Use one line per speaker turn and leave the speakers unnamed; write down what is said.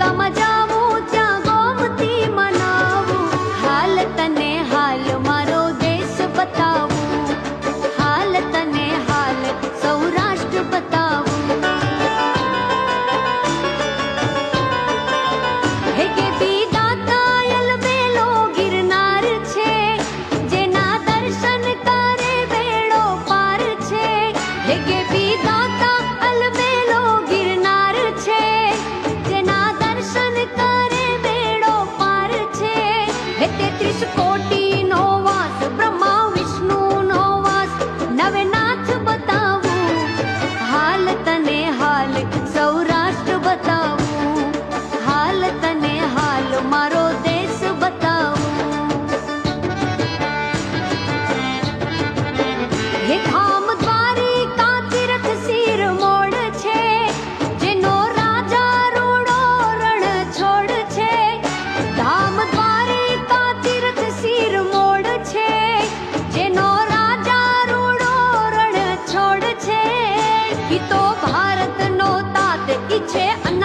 દ્વારકામાં જાવું, ત્યાં હાલ તને હાલ મારો દેશ બતાવું. હાલ તને હાલ સૌરાષ્ટ્ર બતાવું. હે કે બી ગિરનાર છે, જેના દર્શન કરે બેડો પાર છે. હે કે બી much ಅನ್ನ